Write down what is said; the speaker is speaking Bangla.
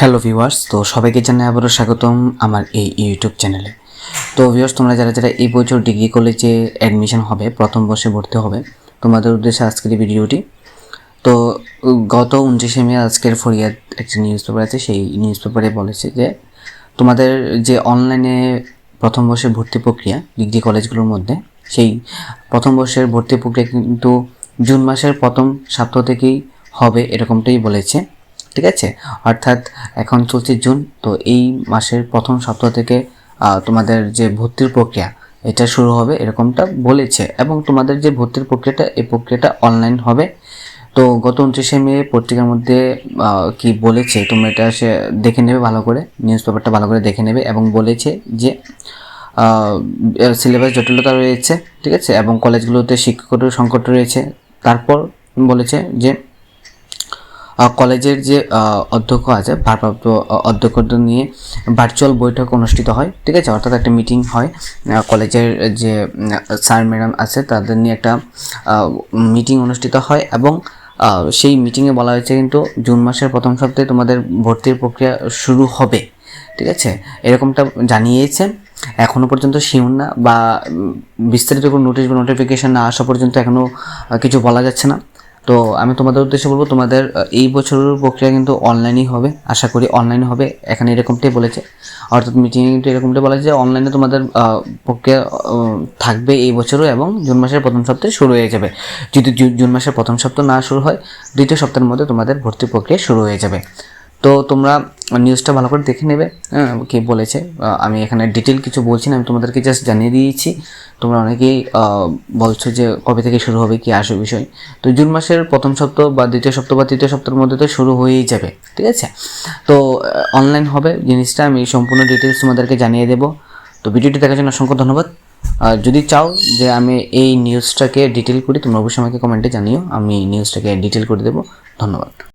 হ্যালো ভিউয়ার্স, তো সবাইকে জানাই আবারও স্বাগতম আমার এই ইউটিউব চ্যানেলে। তো ভিউয়ার্স, তোমরা যারা যারা এই বছর ডিগ্রি কলেজে অ্যাডমিশন হবে, প্রথম বর্ষে ভর্তি হবে, তোমাদের উদ্দেশ্যে আজকের ভিডিওটি। তো গত উনত্রিশে মে আজকের ফরিয়াদ একটি নিউজ পেপার আছে, সেই নিউজ পেপারে বলেছে যে, তোমাদের যে অনলাইনে প্রথম বর্ষের ভর্তি প্রক্রিয়া, ডিগ্রি কলেজগুলোর মধ্যে, সেই প্রথম বর্ষের ভর্তি প্রক্রিয়া কিন্তু জুন মাসের প্রথম সপ্তাহ থেকেই হবে, এরকমটাই বলেছে। ঠিক আছে? অর্থাৎ এখন চলছে জুন, তো এই মাসের প্রথম সপ্তাহ থেকে তোমাদের যে ভর্তির প্রক্রিয়া, এটা শুরু হবে এরকমটা বলেছে। এবং তোমাদের যে ভর্তির প্রক্রিয়াটা, এই প্রক্রিয়াটা অনলাইন হবে। তো গত উনত্রিশে মে পত্রিকার মধ্যে কি বলেছে, তোমরা এটা সে দেখে নেবে ভালো করে নিউজ পেপারটা ভালো করে দেখে নেবে। এবং বলেছে যে সিলেবাস জটিলতা রয়েছে, ঠিক আছে? এবং কলেজগুলোতে শিক্ষকের সংকট রয়েছে। তারপর বলেছে যে কলেজের যে অধ্যক্ষ আছে ভারপ্রাপ্ত অধ্যক্ষদের নিয়ে ভার্চুয়াল বৈঠক অনুষ্ঠিত হয় ঠিক আছে? অর্থাৎ একটা মিটিং হয়। কলেজের যে স্যার ম্যাডাম আছে তাদের নিয়ে একটা মিটিং অনুষ্ঠিত হয় এবং সেই মিটিংয়ে বলা হয়েছে কিন্তু জুন মাসের প্রথম সপ্তাহে তোমাদের ভর্তির প্রক্রিয়া শুরু হবে ঠিক আছে? এরকমটা জানিয়েছে। এখনও পর্যন্ত শিওর না বা বিস্তারিত কোনো নোটিশ বা নোটিফিকেশন না আসা পর্যন্ত এখনও আহ, কিছু বলা যাচ্ছে না। তো আমি তোমাদের উদ্দেশ্যে বলব, তোমাদের এই বছরের প্রক্রিয়া কিন্তু অনলাইনই হবে। আশা করি অনলাইন হবে। এখানে এরকমটাই বলেছে। অর্থাৎ মিটিংয়ে কিন্তু এরকমটাই বলেছে যে অনলাইনে তোমাদের প্রক্রিয়া থাকবে এই বছরও এবং জুন মাসের প্রথম সপ্তাহে শুরু হয়ে যাবে। যদি জুন মাসের প্রথম সপ্তাহ না শুরু হয়, দ্বিতীয় সপ্তাহের মধ্যে তোমাদের ভর্তি প্রক্রিয়া শুরু হয়ে যাবে। তো তোমরা নিউজটা ভালো করে দেখে নেবে হ্যাঁ, কে বলেছে। আমি এখানে ডিটেল কিছু বলছি না আমি তোমাদেরকে জাস্ট জানিয়ে দিয়েছি। তোমরা অনেকেই বলছো যে কবে থেকে শুরু হবে কি আসবে বিষয়। তো জুন মাসের প্রথম সপ্তাহ বা দ্বিতীয় সপ্তাহ বা তৃতীয় সপ্তাহের মধ্যে তো শুরু হয়েই যাবে ঠিক আছে? তো অনলাইন হবে জিনিসটা আমি সম্পূর্ণ ডিটেলস তোমাদেরকে জানিয়ে দেবো। তো ভিডিওটি দেখার জন্য অসংখ্য ধন্যবাদ। যদি চাও যে আমি এই নিউজটাকে ডিটেল করি তোমরা অবশ্যই আমাকে কমেন্টে জানিও আমি নিউজটাকে ডিটেল করে দেবো। ধন্যবাদ।